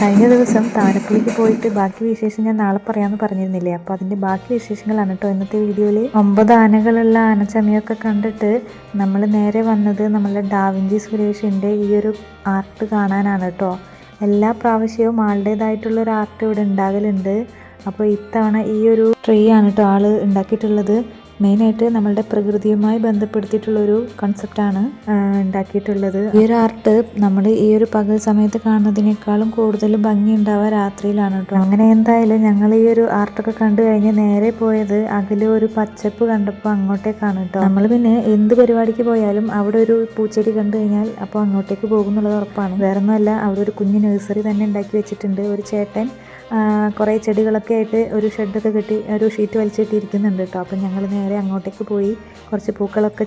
കഴിഞ്ഞ ദിവസം താരപ്പള്ളിക്ക് പോയിട്ട് ബാക്കി വിശേഷം ഞാൻ നാളെ പറയാമെന്ന് പറഞ്ഞിരുന്നില്ലേ? അപ്പോൾ അതിന്റെ ബാക്കി വിശേഷങ്ങളാണ് കേട്ടോ ഇന്നത്തെ വീഡിയോയിൽ ഒമ്പത് ആനകളുള്ള ആനച്ചമയൊക്കെ കണ്ടിട്ട് നമ്മൾ നേരെ വന്നത് നമ്മളുടെ ഡാവിഞ്ചി സുരേഷിന്റെ ഈ ഒരു ആർട്ട് കാണാനാണ് കേട്ടോ. എല്ലാ പ്രാവശ്യവും ആളുടേതായിട്ടുള്ള ഒരു ആർട്ട് ഇവിടെ ഉണ്ടാകലുണ്ട്. അപ്പോൾ ഇത്തവണ ഈ ഒരു ട്രീ ആണ് കേട്ടോ ആൾ ഉണ്ടാക്കിയിട്ടുള്ളത്. മെയിനായിട്ട് നമ്മളുടെ പ്രകൃതിയുമായി ബന്ധപ്പെടുത്തിയിട്ടുള്ളൊരു കൺസെപ്റ്റാണ് ഉണ്ടാക്കിയിട്ടുള്ളത്. ഈ ഒരു ആർട്ട് നമ്മൾ ഈ ഒരു പകൽ സമയത്ത് കാണുന്നതിനേക്കാളും കൂടുതൽ ഭംഗി ഉണ്ടാവുക രാത്രിയിലാണ് കേട്ടോ അങ്ങനെ എന്തായാലും ഞങ്ങൾ ഈ ഒരു ആർട്ടൊക്കെ കണ്ടു കഴിഞ്ഞ് നേരെ പോയത് അകലെ ഒരു പച്ചപ്പ് കണ്ടപ്പോൾ അങ്ങോട്ടേക്കാണ് കേട്ടോ നമ്മൾ പിന്നെ എന്ത് പരിപാടിക്ക് പോയാലും അവിടെ ഒരു പൂച്ചെടി കണ്ടു കഴിഞ്ഞാൽ അപ്പോൾ അങ്ങോട്ടേക്ക് പോകും എന്നുള്ളത് ഉറപ്പാണ്. വേറെ ഒന്നുമല്ല അവിടെ ഒരു കുഞ്ഞു നഴ്സറി തന്നെ ഉണ്ടാക്കി വെച്ചിട്ടുണ്ട്. ഒരു ചേട്ടൻ കുറേ ചെടികളൊക്കെ ആയിട്ട് ഒരു ഷെഡൊക്കെ കെട്ടി ഒരു ഷീറ്റ് വലിച്ചിട്ടിരിക്കുന്നുണ്ട് കേട്ടോ. അപ്പം ഞങ്ങൾ നേരെ അങ്ങോട്ടേക്ക് പോയി കുറച്ച് പൂക്കളൊക്കെ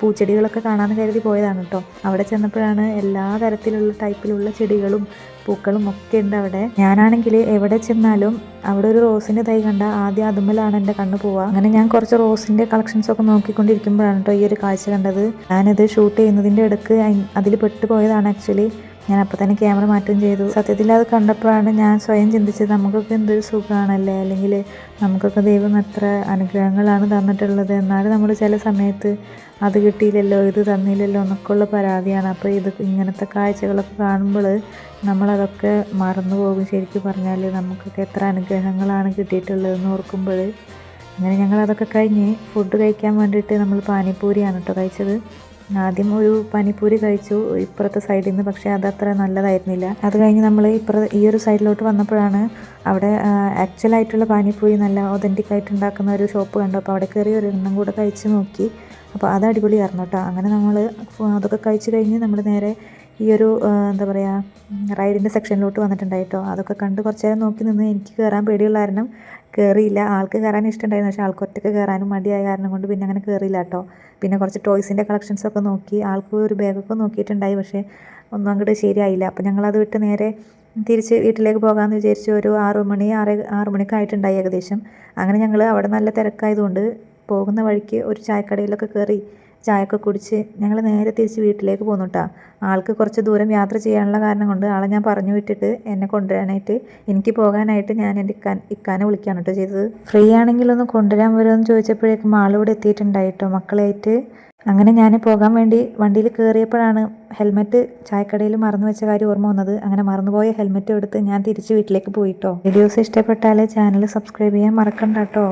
പൂച്ചെടികളൊക്കെ കാണാമെന്ന് കരുതി പോയതാണ് കേട്ടോ. അവിടെ ചെന്നപ്പോഴാണ് എല്ലാ തരത്തിലുള്ള ടൈപ്പിലുള്ള ചെടികളും പൂക്കളും ഒക്കെ ഉണ്ട് അവിടെ. ഞാനാണെങ്കിൽ എവിടെ ചെന്നാലും അവിടെ ഒരു റോസിന്റെ തൈ കണ്ട ആദ്യം അതുമ്മലാണ് എന്റെ കണ്ണ് പോവുക. അങ്ങനെ ഞാൻ കുറച്ച് റോസിന്റെ കളക്ഷൻസ് ഒക്കെ നോക്കിക്കൊണ്ടിരിക്കുമ്പോഴാണ് കേട്ടോ ഈ ഒരു കാഴ്ച കണ്ടത്. ഞാനിത് ഷൂട്ട് ചെയ്യുന്നതിന്റെ ഇടയ്ക്ക് അതിൽ പെട്ടുപോയതാണ് ആക്ച്വലി. ഞാൻ അപ്പോൾ തന്നെ ക്യാമറ മാറ്റം ചെയ്തു. സത്യത്തിൽ അത് കണ്ടപ്പോഴാണ് ഞാൻ സ്വയം ചിന്തിച്ചത് നമുക്കൊക്കെ എന്തൊരു സുഖമാണല്ലേ അല്ലെങ്കിൽ നമുക്കൊക്കെ ദൈവം എത്ര അനുഗ്രഹങ്ങളാണ് തന്നിട്ടുള്ളത്. എന്നാലും നമ്മൾ ചില സമയത്ത് അത് കിട്ടിയില്ലല്ലോ ഇത് തന്നില്ലല്ലോ എന്നൊക്കെയുള്ള പരാതിയാണ്. അപ്പോൾ ഇത് ഇങ്ങനത്തെ കാഴ്ചകളൊക്കെ കാണുമ്പോൾ നമ്മളതൊക്കെ മറന്നു പോകും. ശരിക്കും പറഞ്ഞാൽ നമുക്കൊക്കെ എത്ര അനുഗ്രഹങ്ങളാണ് കിട്ടിയിട്ടുള്ളതെന്ന് ഓർക്കുമ്പോൾ. അങ്ങനെ ഞങ്ങൾ അതൊക്കെ കഴിഞ്ഞ് ഫുഡ് കഴിക്കാൻ വേണ്ടിയിട്ട് നമ്മൾ പാനിപ്പൂരിയാണ് കേട്ടോ കഴിച്ചത്. ആദ്യം ഒരു പനിപ്പൂരി കഴിച്ചു ഇപ്പുറത്തെ സൈഡിൽ നിന്ന് പക്ഷേ അത് അത്ര നല്ലതായിരുന്നില്ല. അത് കഴിഞ്ഞ് നമ്മൾ ഇപ്പുറ ഈ ഒരു സൈഡിലോട്ട് വന്നപ്പോഴാണ് അവിടെ ആക്ച്വലായിട്ടുള്ള പാനിപ്പൂരി നല്ല ഒതന്റിക് ആയിട്ട് ഉണ്ടാക്കുന്ന ഒരു ഷോപ്പ് കണ്ടു. അപ്പോൾ അവിടെ കയറി ഒരെണ്ണം കൂടെ കഴിച്ച് നോക്കി. അപ്പോൾ അത് അടിപൊളിയായിരുന്നു കേട്ടോ അങ്ങനെ നമ്മൾ അതൊക്കെ കഴിച്ച് കഴിഞ്ഞ് നമ്മൾ നേരെ ഈ ഒരു എന്താ പറയുക റൈഡിന്റെ സെക്ഷനിലോട്ട് വന്നിട്ടുണ്ടായിട്ടോ അതൊക്കെ കണ്ട് കുറച്ച് നേരം നോക്കി നിന്ന് എനിക്ക് കയറാൻ പേടിയുള്ള കാരണം കയറിയില്ല ആൾക്ക് കയറാൻ ഇഷ്ടമുണ്ടായിരുന്നു. പക്ഷേ ആൾക്ക് ഒറ്റയ്ക്ക് കയറാനും മടിയായ കാരണം കൊണ്ട് പിന്നെ അങ്ങനെ കയറിയില്ല കേട്ടോ. പിന്നെ കുറച്ച് ടോയ്സിന്റെ കളക്ഷൻസൊക്കെ നോക്കി. ആൾക്ക് ഒരു ബാഗൊക്കെ നോക്കിയിട്ടുണ്ടായി. പക്ഷേ ഒന്നും അങ്ങോട്ട് ശരിയായില്ല. അപ്പോൾ ഞങ്ങളത് വിട്ട് നേരെ തിരിച്ച് വീട്ടിലേക്ക് പോകാമെന്ന് വിചാരിച്ച് ഒരു ആറു മണി ആറ് ആറു മണിയൊക്കെ ആയിട്ടുണ്ടായി ഏകദേശം. അങ്ങനെ ഞങ്ങൾ അവിടെ നല്ല തിരക്കായതുകൊണ്ട് പോകുന്ന വഴിക്ക് ഒരു ചായക്കടയിലൊക്കെ കയറി ചായയൊക്കെ കുടിച്ച് ഞങ്ങൾ നേരെ തിരിച്ച് വീട്ടിലേക്ക് പോന്നു കേട്ടോ ആൾക്ക് കുറച്ച് ദൂരം യാത്ര ചെയ്യാനുള്ള കാരണം കൊണ്ട് ആളെ ഞാൻ പറഞ്ഞു വിട്ടിട്ട് എന്നെ കൊണ്ടുവരാനായിട്ട് എനിക്ക് പോകാനായിട്ട് ഞാൻ എന്റെ ഇക്കാൻ ഇക്കാനെ വിളിക്കുകയാണ് കേട്ടോ ചെയ്തത്. ഫ്രീ ആണെങ്കിൽ ഒന്ന് കൊണ്ടുവരാൻ വരുമെന്ന് ചോദിച്ചപ്പോഴേക്കും ആളിവിടെ എത്തിയിട്ടുണ്ടായിട്ടോ മക്കളായിട്ട്. അങ്ങനെ ഞാൻ പോകാൻ വേണ്ടി വണ്ടിയിൽ കയറിയപ്പോഴാണ് ഹെൽമെറ്റ് ചായക്കടയിൽ മറന്നു വെച്ച കാര്യം ഓർമ്മ വന്നത്. അങ്ങനെ മറന്നുപോയ ഹെൽമെറ്റ് എടുത്ത് ഞാൻ തിരിച്ച് വീട്ടിലേക്ക് പോയിട്ടോ വീഡിയോസ് ഇഷ്ടപ്പെട്ടാൽ ചാനൽ സബ്സ്ക്രൈബ് ചെയ്യാൻ മറക്കണ്ട കേട്ടോ